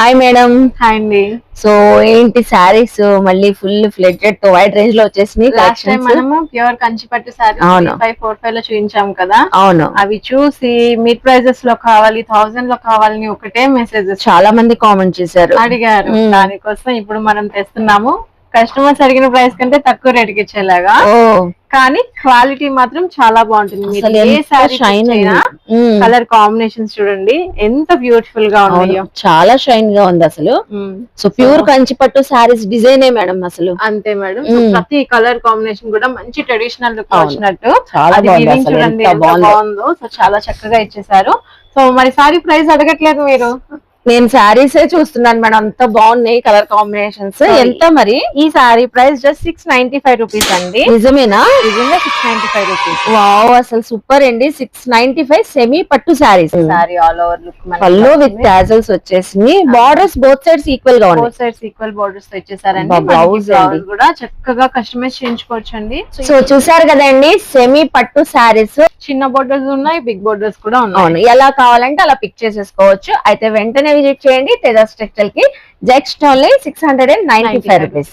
Hi madam hi అండి. So ఏంటి sarees మళ్ళీ ఫుల్ ఫ్లెడ్జెడ్తో వైడ్ రేంజ్లో వచ్చేసినాయి లాస్ట్ టైం. మనము ప్యూర్ కంచిపట్టు సారీ అవును. ఫైవ్ ఫోర్ ఫైవ్లో చూపించాం కదా. అవును. అవి చూసి మిడ్ ప్రైజెస్లో కావాలి థౌసండ్లో కావాలని ఒకటే మెసేజెస్ చాలా మంది కామెంట్ చేశారు. అడిగారు. మ్మ్. దానికోసం ఇప్పుడు మనం తెస్తున్నాము. కస్టమర్స్ అడిగిన ప్రైస్ కంటే తక్కువ రేట్కి ఇచ్చేలాగా. కానీ క్వాలిటీ మాత్రం చాలా బాగుంటుంది. కలర్ కాంబినేషన్స్ చూడండి ఎంత బ్యూటిఫుల్గా ఉన్నాయో. చాలా షైన్గా ఉంది అసలు. సో ప్యూర్ కంచి పట్టు శారీస్ డిజైనే మేడం అసలు. అంతే మేడం. ప్రతి కలర్ కాంబినేషన్ కూడా మంచి ట్రెడిషనల్ లుక్. వచ్చినట్టు. చూడండి బాగుందో. సో చాలా చక్కగా ఇచ్చేసారు. సో మరి సారీ ప్రైస్ అడగట్లేదు మీరు. నేను శారీస్ చూస్తున్నాను మేడం అంత బాగున్నాయి కలర్ కాంబినేషన్స్. ఎంత మరి? ఈ saree price just six ninety five rupees అండి. నిజమేనా? నిజంగా six ninety five rupees wow అసలు సూపర్ అండి. సిక్స్ నైన్టీ ఫైవ్ సెమీ పట్టు sarees saree all over look పళ్ళు విత్ టాజల్స్ వచ్చేసి బార్డర్స్ బోత్ సైడ్స్ ఈక్వల్గా ఉన్నాయి. Four sides equal borders blouse blouse. కూడా చక్కగా కస్టమైజ్ చేయించుకోవచ్చు అండి సో చూసారు కదండి సెమీ పట్టు శారీస్ చిన్న బోర్డర్స్ ఉన్నాయి బిగ్ బోర్డర్స్ కూడా ఉన్నాయి. ఎలా కావాలంటే అలా పిక్ చేసేసుకోవచ్చు. అయితే వెంటనే విజిట్ చేయండి Tejas టెక్స్టైల్కి just only six hundred and ninety five rupees